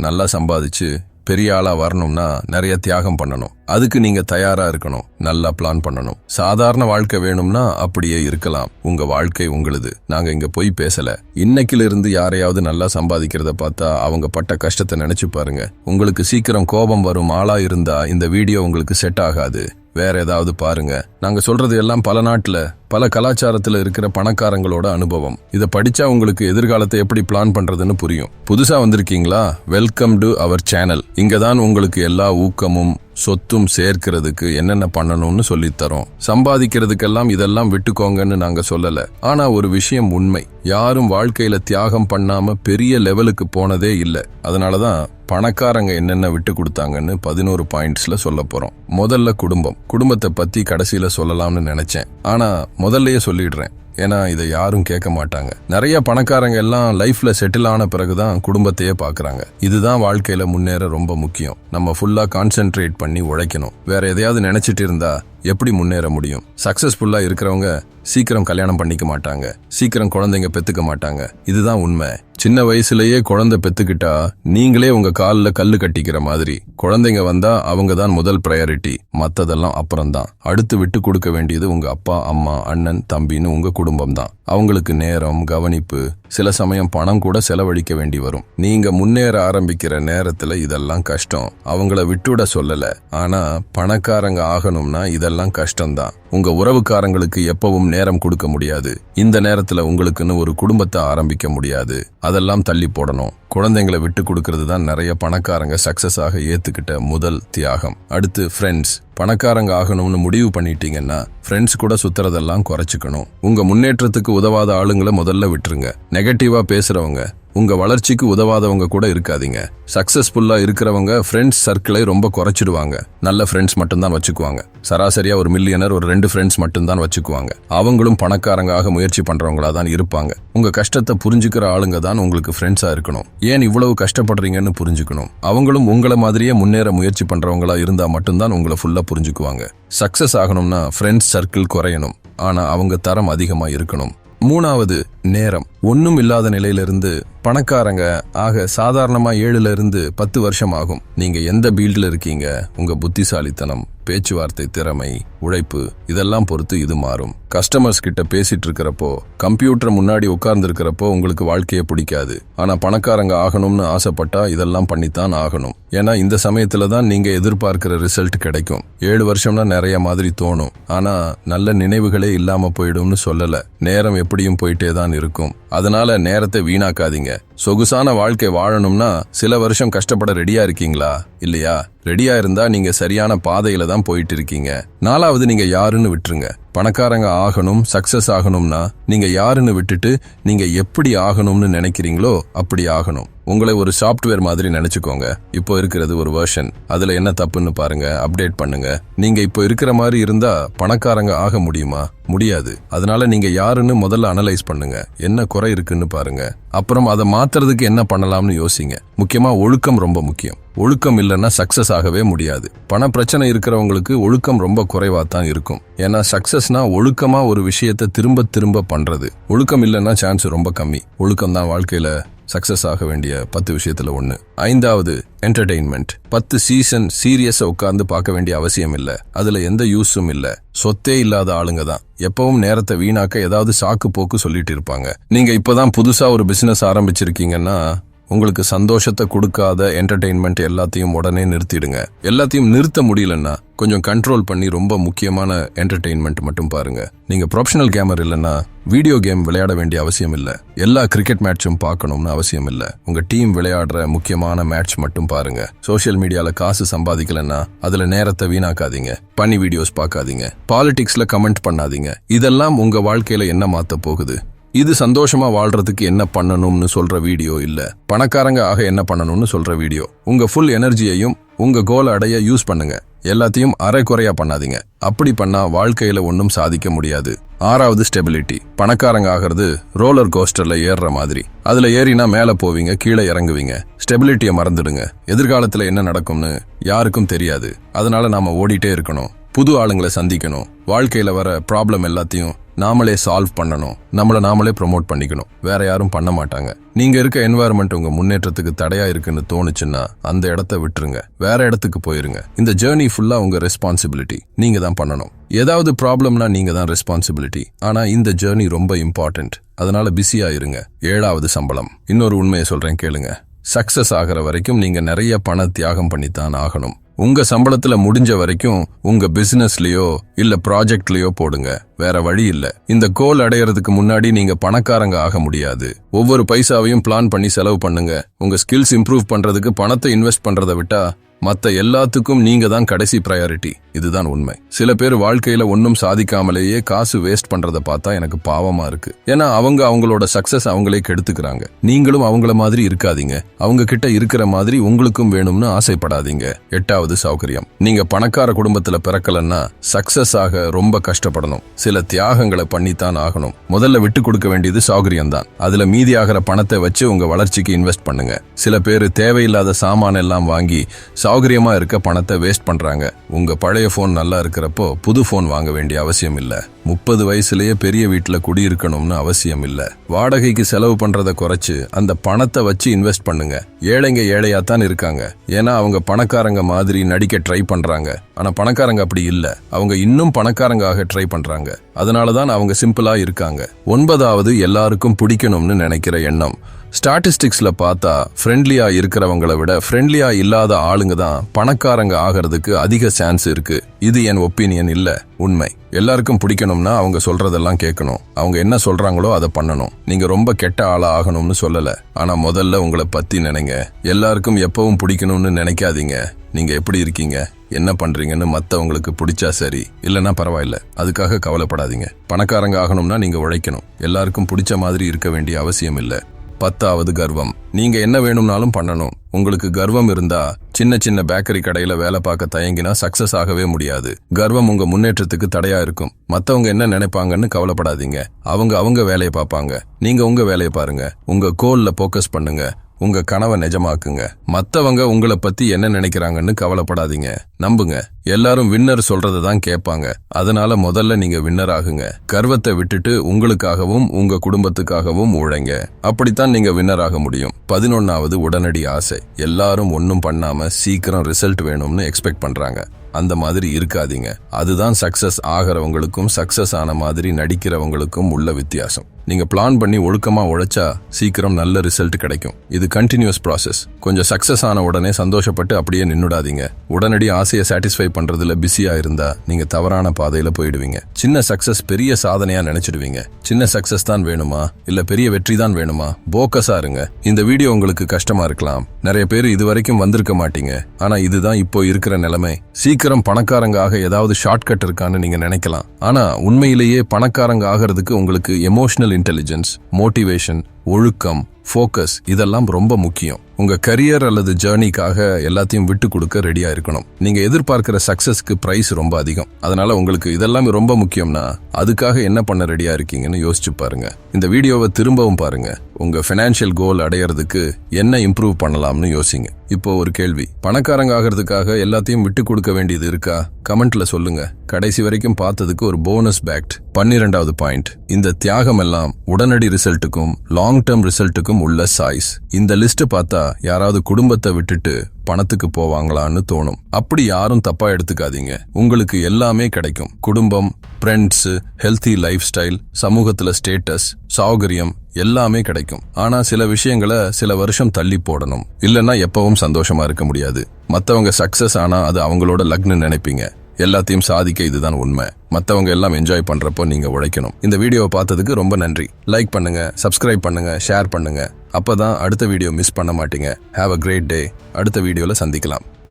நல்லா சம்பாதிச்சு பெரிய ஆளா வரணும்னா நிறைய தியாகம் பண்ணணும். அதுக்கு நீங்க தயாரா இருக்கணும். நல்லா பிளான் பண்ணணும். சாதாரண வாழ்க்கை வேணும்னா அப்படியே இருக்கலாம். உங்க வாழ்க்கை உங்களுது. நாங்க இங்க போய் பேசல. இன்னைக்குல இருந்து யாரையாவது நல்லா சம்பாதிக்கிறத பார்த்தா அவங்க பட்ட கஷ்டத்தை நினைச்சு பாருங்க. உங்களுக்கு சீக்கிரம் கோபம் வரும் ஆளா இருந்தா இந்த வீடியோ உங்களுக்கு செட் ஆகாது. வேற ஏதாவது பாருங்க. நாங்கள் சொல்றது எல்லாம் பல நாட்டில் பல கலாச்சாரத்தில் இருக்கிற பணக்காரங்களோட அனுபவம். இதை படிச்சா உங்களுக்கு எதிர்காலத்தை எப்படி பிளான் பண்றதுன்னு புரியும். புதுசா வந்திருக்கீங்களா? வெல்கம் டு அவர் சேனல் இங்க தான் உங்களுக்கு எல்லா ஊக்கமும் சொத்தும் சேர்க்கிறதுக்கு என்னென்ன பண்ணணும்னு சொல்லித்தரோம் சம்பாதிக்கிறதுக்கெல்லாம் இதெல்லாம் விட்டுக்கோங்கன்னு நாங்கள் சொல்லல. ஆனா ஒரு விஷயம் உண்மை. யாரும் வாழ்க்கையில தியாகம் பண்ணாம பெரிய லெவலுக்கு போனதே இல்ல. அதனாலதான் பணக்காரங்க என்னென்ன விட்டு கொடுத்தாங்கன்னு பதினோரு பாயிண்ட்ஸ்ல சொல்ல போறோம். முதல்ல குடும்பம். குடும்பத்தை பத்தி கடைசியில சொல்லலாம்னு நினைச்சேன். ஆனா முதல்லயே சொல்லிடுறேன். ஏன்னா இதை யாரும் கேட்க மாட்டாங்க. நிறைய பணக்காரங்க எல்லாம் லைஃப்ல செட்டில் ஆன பிறகுதான் குடும்பத்தையே பாக்குறாங்க இதுதான் வாழ்க்கையில முன்னேற ரொம்ப முக்கியம். நம்ம ஃபுல்லா கான்சென்ட்ரேட் பண்ணி உழைக்கணும். வேற எதையாவது நினைச்சிட்டு இருந்தா எப்படி முன்னேற முடியும்? சக்சஸ்ஃபுல்லா இருக்கிறவங்க சீக்கிரம் கல்யாணம் பண்ணிக்க மாட்டாங்க. சீக்கிரம் குழந்தைங்க பெத்துக்க மாட்டாங்க. இதுதான் உண்மை. சின்ன வயசுலயே குழந்தை பெத்துக்கிட்டா நீங்களே உங்க காலில் கல்லு கட்டிக்கிற மாதிரி. குழந்தைங்க வந்தா அவங்க தான் முதல் ப்ரையாரிட்டி மத்ததெல்லாம் அப்புறம்தான். அடுத்து விட்டு கொடுக்க வேண்டியது உங்க அப்பா அம்மா அண்ணன் தம்பின்னு உங்க குடும்பம் தான் அவங்களுக்கு நேரம் கவனிப்பு சில சமயம் பணம் கூட செலவழிக்க வேண்டி வரும். நீங்க முன்னேற ஆரம்பிக்கிற நேரத்துல இதெல்லாம் கஷ்டம். அவங்கள விட்டுவிட சொல்லல. ஆனா பணக்காரங்க ஆகணும்னா இதெல்லாம் கஷ்டம்தான். உங்க உறவுக்காரங்களுக்கு எப்பவும் நேரம் கொடுக்க முடியாது. இந்த நேரத்துல உங்களுக்குன்னு ஒரு குடும்பத்தை ஆரம்பிக்க முடியாது. அதெல்லாம் தள்ளி போடணும். குழந்தைங்களை விட்டு கொடுக்கறது தான் நிறைய பணக்காரங்க சக்ஸஸாக ஏற்றுக்கிட்ட ஏத்துக்கிட்ட முதல் தியாகம். அடுத்து ஃப்ரெண்ட்ஸ் பணக்காரங்க ஆகணும்னு முடிவு பண்ணிட்டீங்கன்னா ஃப்ரெண்ட்ஸ் கூட சுத்துறதெல்லாம் குறைச்சிக்கணும். உங்க முன்னேற்றத்துக்கு உதவாத ஆளுங்களை முதல்ல விட்டுருங்க. நெகட்டிவா பேசுறவங்க உங்கள் வளர்ச்சிக்கு உதவாதவங்க கூட இருக்காதீங்க. சக்ஸஸ்ஃபுல்லாக இருக்கிறவங்க ஃப்ரெண்ட்ஸ் சர்க்கிளை ரொம்ப குறைச்சிடுவாங்க. நல்ல ஃப்ரெண்ட்ஸ் மட்டும்தான் வச்சுக்குவாங்க. சராசரியாக ஒரு மில்லியனர் ஒரு ரெண்டு ஃப்ரெண்ட்ஸ் மட்டும்தான் வச்சுக்குவாங்க. அவங்களும் பணக்காரங்காக முயற்சி பண்ணுறவங்களா தான் இருப்பாங்க. உங்கள் கஷ்டத்தை புரிஞ்சுக்கிற ஆளுங்க தான் உங்களுக்கு ஃப்ரெண்ட்ஸாக இருக்கணும். ஏன் இவ்வளவு கஷ்டப்படுறீங்கன்னு புரிஞ்சுக்கணும். அவங்களும் உங்களை மாதிரியே முன்னேற முயற்சி பண்ணுறவங்களா இருந்தால் மட்டும்தான் உங்களை ஃபுல்லாக புரிஞ்சுக்குவாங்க. சக்ஸஸ் ஆகணும்னா ஃப்ரெண்ட்ஸ் சர்க்கிள் குறையணும். ஆனால் அவங்க தரம் அதிகமாக இருக்கணும். மூணாவது நேரம். ஒன்றும் இல்லாத நிலையிலிருந்து பணக்காரங்க ஆக சாதாரணமாக ஏழுல இருந்து பத்து வருஷம் ஆகும் நீங்கள் எந்த பீல்டில் இருக்கீங்க? உங்கள் புத்திசாலித்தனம் பேச்சுவார்த்தை திறமை உழைப்பு இதெல்லாம் பொறுத்து இது மாறும். கஸ்டமர்ஸ் கிட்ட பேசிட்டு இருக்கிறப்போ கம்ப்யூட்டர் முன்னாடி உட்கார்ந்துருக்கிறப்போ உங்களுக்கு வாழ்க்கையை பிடிக்காது. ஆனால் பணக்காரங்க ஆகணும்னு ஆசைப்பட்டா இதெல்லாம் பண்ணித்தான் ஆகணும். ஏன்னா இந்த சமயத்துல தான் நீங்க எதிர்பார்க்கிற ரிசல்ட் கிடைக்கும். ஏழு வருஷம்னா நிறைய மாதிரி தோணும். ஆனா நல்ல நினைவுகளே இல்லாம போயிடும்னு சொல்லல. நேரம் எப்படியும் போயிட்டே தான் இருக்கும். அதனால நேரத்தை வீணாக்காதீங்க. சொகுசான வாழ்க்கை வாழணும்னா சில வருஷம் கஷ்டப்பட ரெடியா இருக்கீங்களா? இல்லையா? ரெடியா இருந்தா நீங்க சரியான பாதையில தான் போயிட்டு இருக்கீங்க. நாலாவது நீங்க யாருன்னு விட்டுருங்க. பணக்காரங்க ஆகணும் சக்சஸ் ஆகணும்னா நீங்க யாருன்னு விட்டுட்டு நீங்க எப்படி ஆகணும்னு நினைக்கிறீங்களோ அப்படி ஆகணும். உங்களை ஒரு சாஃப்ட்வேர் மாதிரி நினைச்சுக்கோங்க. இப்போ இருக்கிறது ஒரு வெர்ஷன் அதுல என்ன தப்புன்னு பாருங்க அப்டேட் பண்ணுங்க. நீங்க இப்போ இருக்கிற மாதிரி இருந்தா பணக்காரங்க ஆக முடியுமா? முடியாது. அதனால நீங்க யாருன்னு முதல்ல அனலைஸ் பண்ணுங்க. என்ன குறை இருக்குன்னு பாருங்க. அப்புறம் அதை மாத்துறதுக்கு என்ன பண்ணலாம்னு யோசிங்க. முக்கியமா ஒழுக்கம் ரொம்ப முக்கியம். ஒழுக்கம் இல்லைன்னா சக்ஸஸ் ஆகவே முடியாது. பண பிரச்சனை இருக்கிறவங்களுக்கு ஒழுக்கம் ரொம்ப குறைவா தான் இருக்கும். ஏன்னா சக்சஸ்னா ஒழுக்கமா ஒரு விஷயத்த திரும்ப திரும்ப பண்றது. ஒழுக்கம் இல்லைன்னா சான்ஸ் ரொம்ப கம்மி. ஒழுக்கம் தான் வாழ்க்கையில சக்சஸ் ஆக வேண்டிய பத்து விஷயத்துல ஒண்ணு. ஐந்தாவது என்டர்டெயின்மெண்ட் பத்து சீசன் சீரியஸா உட்கார்ந்து பார்க்க வேண்டிய அவசியம் இல்ல. அதுல எந்த யூஸும் இல்ல. சொத்தே இல்லாத ஆளுங்க தான். எப்பவும் நேரத்தை வீணாக்க ஏதாவது சாக்கு போக்கு சொல்லிட்டு இருப்பாங்க. நீங்க இப்பதான் புதுசா ஒரு பிசினஸ் ஆரம்பிச்சிருக்கீங்கன்னா உங்களுக்கு சந்தோஷத்தை கொடுக்காத என்டர்டெயின்மெண்ட் எல்லாத்தையும் உடனே நிறுத்திடுங்க. எல்லாத்தையும் நிறுத்த முடியலன்னா கொஞ்சம் கண்ட்ரோல் பண்ணி ரொம்ப முக்கியமான என்டர்டெயின்மெண்ட் மட்டும் பாருங்க. நீங்க ப்ரொஃபஷனல் கேமர் இல்லைன்னா வீடியோ கேம் விளையாட வேண்டிய அவசியம் இல்லை. எல்லா கிரிக்கெட் மேட்சும் பார்க்கணும்னு அவசியம் இல்லை. உங்க டீம் விளையாடுற முக்கியமான மேட்ச் மட்டும் பாருங்க. சோஷியல் மீடியால காசு சம்பாதிக்கலன்னா அதுல நேரத்தை வீணாக்காதீங்க. பனி வீடியோஸ் பார்க்காதீங்க. பாலிடிக்ஸ்ல கமெண்ட் பண்ணாதீங்க. இதெல்லாம் உங்க வாழ்க்கையில என்ன மாத்த போகுது? இது சந்தோஷமா வாழ்றதுக்கு என்ன பண்ணணும்னு சொல்ற வீடியோ இல்ல. பணக்காரங்க ஆக என்ன பண்ணணும்னு சொல்ற வீடியோ. உங்க ஃபுல் எனர்ஜியையும் உங்க கோல் அடைய யூஸ் பண்ணுங்க. எல்லாத்தையும் அரை குறையா பண்ணாதீங்க. அப்படி பண்ணா வாழ்க்கையில ஒன்றும் சாதிக்க முடியாது. ஆறாவது ஸ்டெபிலிட்டி பணக்காரங்க ஆகிறது ரோலர் கோஸ்டர்ல ஏறுற மாதிரி. அதுல ஏறினா மேல போவீங்க கீழே இறங்குவீங்க. ஸ்டெபிலிட்டியை மறந்துடுங்க. எதிர்காலத்துல என்ன நடக்கும்னு யாருக்கும் தெரியாது. அதனால நாம ஓடிட்டே இருக்கணும். புது ஆளுங்களை சந்திக்கணும். வாழ்க்கையில வர ப்ராப்ளம் எல்லாத்தையும் நாமளே சால்வ் பண்ணணும். நம்மளை நாமளே ப்ரோமோட் பண்ணிக்கணும். வேற யாரும் பண்ண மாட்டாங்க. நீங்க இருக்க என்வாயர்மெண்ட் உங்க முன்னேற்றத்துக்கு தடையா இருக்குன்னு தோணுச்சுன்னா அந்த இடத்த விட்டுருங்க. வேற இடத்துக்கு போயிருங்க. இந்த ஜேர்னி ஃபுல்லா உங்க ரெஸ்பான்சிபிலிட்டி நீங்க தான் பண்ணணும். ஏதாவது ப்ராப்ளம்னா நீங்க தான் ரெஸ்பான்சிபிலிட்டி ஆனா இந்த ஜேர்னி ரொம்ப இம்பார்ட்டன்ட் அதனால பிஸியா இருங்க. ஏழாவது சம்பளம். இன்னொரு உண்மையை சொல்றேன் கேளுங்க. சக்சஸ் ஆகிற வரைக்கும் நீங்க நிறைய பண தியாகம் பண்ணித்தான் ஆகணும். உங்க சம்பளத்துல முடிஞ்ச வரைக்கும் உங்க பிசினஸ்லயோ இல்ல ப்ராஜெக்ட்லயோ போடுங்க. வேற வழி இல்ல. இந்த கோல் அடையறதுக்கு முன்னாடி நீங்க பணக்காரங்க ஆக முடியாது. ஒவ்வொரு பைசாவையும் பிளான் பண்ணி செலவு பண்ணுங்க. உங்க ஸ்கில்ஸ் இம்ப்ரூவ் பண்றதுக்கு பணத்தை இன்வெஸ்ட் பண்றதை விட்டா மத்த எல்லாத்துக்கும் நீங்க தான் கடைசி ப்ரையாரிட்டி இதுதான் உண்மை. சில பேர் வாழ்க்கையில ஒன்னும் சாதிக்காமலேயே காசு வேஸ்ட் பண்றதை பார்த்தா எனக்கு பாவமா இருக்கு. ஏன்னா அவங்க அவங்களோட சக்சஸ் அவங்களே கெடுத்துக்கிறாங்க. நீங்களும் அவங்கள மாதிரி இருக்காதீங்க. அவங்க கிட்ட இருக்கிற மாதிரி உங்களுக்கும் வேணும்னு ஆசைப்படாதீங்க. எட்டாவது சௌகரியம். நீங்க பணக்கார குடும்பத்துல பிறக்கலன்னா சக்சஸ் ஆக ரொம்ப கஷ்டப்படணும். சில தியாகங்களை பண்ணித்தான் ஆகணும். முதல்ல விட்டு கொடுக்க வேண்டியது சௌகரியம் தான் அதுல மீதி ஆகிற பணத்தை வச்சு உங்க வளர்ச்சிக்கு இன்வெஸ்ட் பண்ணுங்க. சில பேர் தேவையில்லாத சாமான எல்லாம் வாங்கி சௌகரியமாக இருக்க பணத்தை வேஸ்ட் பண்ணுறாங்க உங்கள் பழைய ஃபோன் நல்லா இருக்கிறப்போ புது ஃபோன் வாங்க வேண்டிய அவசியம் இல்லை. முப்பது வயசுலயே பெரிய வீட்டில் குடியிருக்கணும்னு அவசியம் இல்லை வாடகைக்கு செலவு பண்றதை குறைச்சு அந்த பணத்தை வச்சு இன்வெஸ்ட் பண்ணுங்க. ஏழைங்க ஏழையா தான் இருக்காங்க. ஏன்னா அவங்க பணக்காரங்க மாதிரி நடிக்க ட்ரை பண்றாங்க. ஆனா பணக்காரங்க அப்படி இல்லை. அவங்க இன்னும் பணக்காரங்க ஆக ட்ரை பண்றாங்க. அதனாலதான் அவங்க சிம்பிளா இருக்காங்க. ஒன்பதாவது எல்லாருக்கும் பிடிக்கணும்னு நினைக்கிற எண்ணம். ஸ்டாட்டிஸ்டிக்ஸில் பார்த்தா ஃப்ரெண்ட்லியாக இருக்கிறவங்களை விட ஃப்ரெண்ட்லியாக இல்லாத ஆளுங்க தான் பணக்காரங்க ஆகிறதுக்கு அதிக சான்ஸ் இருக்குது இது என் ஒப்பீனியன் இல்லை. உண்மை. எல்லாருக்கும் பிடிக்கணும்னா அவங்க சொல்றதெல்லாம் கேட்கணும். அவங்க என்ன சொல்றாங்களோ அதை பண்ணணும். நீங்க ரொம்ப கெட்ட ஆளா ஆகணும்னு சொல்லல. ஆனா முதல்ல உங்களை பத்தி நினைங்க. எல்லாருக்கும் எப்பவும் பிடிக்கணும்னு நினைக்காதீங்க. நீங்க எப்படி இருக்கீங்க? என்ன பண்றீங்கன்னு மத்தவங்களுக்கு பிடிச்சா சரி. இல்லைன்னா பரவாயில்ல. அதுக்காக கவலைப்படாதீங்க. பணக்காரங்க ஆகணும்னா நீங்க உழைக்கணும். எல்லாருக்கும் பிடிச்ச மாதிரி இருக்க வேண்டிய அவசியம் இல்ல. பத்தாவது கர்வம். நீங்க என்ன வேணும்னாலும் பண்ணணும். உங்களுக்கு கர்வம் இருந்தா சின்ன சின்ன பேக்கரி கடையில வேலை பார்க்க தயங்கினா சக்சஸ் ஆகவே முடியாது. கர்வம் உங்க முன்னேற்றத்துக்கு தடையா இருக்கும். மத்தவங்க என்ன நினைப்பாங்கன்னு கவலைப்படாதீங்க. அவங்க அவங்க வேலையை பார்ப்பாங்க. நீங்க உங்க வேலையை பாருங்க. உங்க கோல்ல போக்கஸ் பண்ணுங்க. உங்க கனவை நிஜமாக்குங்க. மத்தவங்க உங்களை பத்தி என்ன நினைக்கிறாங்கன்னு கவலைப்படாதீங்க. நம்புங்க. எல்லாரும் வின்னர் சொல்றதை தான் கேட்பாங்க. அதனால முதல்ல நீங்க வின்னர் ஆகுங்க. கர்வத்தை விட்டுட்டு உங்களுக்காகவும் உங்க குடும்பத்துக்காகவும் உழைங்க. அப்படித்தான் நீங்க வின்னர் ஆக முடியும். பதினொன்னாவது உடனடி ஆசை. எல்லாரும் ஒன்னும் பண்ணாம சீக்கிரம் ரிசல்ட் வேணும்னு எக்ஸ்பெக்ட் பண்றாங்க. அந்த மாதிரி இருக்காதீங்க. அதுதான் சக்சஸ் ஆகிறவங்களுக்கும் சக்சஸ் ஆன மாதிரி நடிக்கிறவங்களுக்கும் உள்ள வித்தியாசம். நீங்க பிளான் பண்ணி ஒழுக்கமா உழைச்சா சீக்கிரம் நல்ல ரிசல்ட் கிடைக்கும். இது கண்டினியூஸ் ப்ராசஸ் கொஞ்சம் சக்சஸ் ஆன உடனே சந்தோஷப்பட்டு அப்படியே நின்னுடாதீங்க. உடனடி ஆசையை சாட்டிஸ்ஃபை பண்றதுல பிஸியா இருந்தா நீங்க தவறான பாதையில போயிடுவீங்க. சின்ன சக்சஸ் பெரிய சாதனையா நினைச்சிடுவீங்க. சின்ன சக்சஸ் தான் வேணுமா? இல்ல பெரிய வெற்றி தான் வேணுமா? போக்கஸா இருங்க. இந்த வீடியோ உங்களுக்கு கஷ்டமா இருக்கலாம். நிறைய பேர் இது வரைக்கும் வந்திருக்க மாட்டீங்க. ஆனா இதுதான் இப்போ இருக்கிற நிலைமை. சீக்கிரம் பணக்காரங்க ஆக ஏதாவது ஷார்ட்கட் இருக்கான்னு நீங்க நினைக்கலாம். ஆனா உண்மையிலேயே பணக்காரங்க ஆகிறதுக்கு உங்களுக்கு எமோஷனல் இன்டெலிஜென்ஸ் மோட்டிவேஷன் ஒழுக்கம் ஃபோக்கஸ் இதெல்லாம் ரொம்ப முக்கியம். உங்க கரியர் அல்லது ஜேர்னிக்காக எல்லாத்தையும் விட்டு கொடுக்க ரெடியா இருக்கணும். நீங்க எதிர்பார்க்கிற சக்சஸ்க்கு பிரைஸ் ரொம்ப அதிகம். அதனால உங்களுக்கு இதெல்லாம் ரொம்ப முக்கியம்னா அதுக்காக என்ன பண்ண ரெடியா இருக்கீங்கன்னு யோசிச்சு பாருங்க. இந்த வீடியோவை திரும்பவும் பாருங்க. உங்க ஃபினான்ஷியல் கோல் அடையறதுக்கு என்ன இம்ப்ரூவ் பண்ணலாம்னு யோசிங்க. இப்போ ஒரு கேள்வி. பணக்காரங்க ஆகிறதுக்காக எல்லாத்தையும் விட்டு கொடுக்க வேண்டியது இருக்கா? கமெண்ட்ல சொல்லுங்க. கடைசி வரைக்கும் பார்த்ததுக்கு ஒரு போனஸ் பேக்ட் பன்னிரெண்டாவது பாயிண்ட் இந்த தியாகம் எல்லாம் உடனடி ரிசல்ட்டுக்கும் லாங் டேர்ம் ரிசல்ட்டுக்கும் உள்ள சாய்ஸ் இந்த லிஸ்ட் பார்த்தா யாராவது குடும்பத்தை விட்டுட்டு பணத்துக்கு போவாங்களான்னு தோணும். அப்படி யாரும் தப்பா எடுத்துக்காதீங்க. உங்களுக்கு எல்லாமே கிடைக்கும். குடும்பம் ஃப்ரெண்ட்ஸ் ஹெல்த்தி லைஃப் ஸ்டைல் சமூகத்துல ஸ்டேட்டஸ் சௌகரியம் எல்லாமே கிடைக்கும். ஆனா சில விஷயங்களை சில வருஷம் தள்ளி போடணும். இல்லைன்னா எப்பவும் சந்தோஷமா இருக்க முடியாது. மத்தவங்க சக்சஸ் ஆனா அது அவங்களோட லக்னு நினைப்பீங்க. எல்லாத்தையும் சாதிக்க இதுதான் உண்மை. மற்றவங்க எல்லாம் என்ஜாய் பண்ணுறப்போ நீங்கள் உழைக்கணும். இந்த வீடியோவை பார்த்ததுக்கு ரொம்ப நன்றி. லைக் பண்ணுங்க சப்ஸ்கிரைப் பண்ணுங்க ஷேர் பண்ணுங்க. அப்பதான் அடுத்த வீடியோ மிஸ் பண்ண மாட்டீங்க. ஹாவ் அ கிரேட் டே அடுத்த வீடியோவில் சந்திக்கலாம்.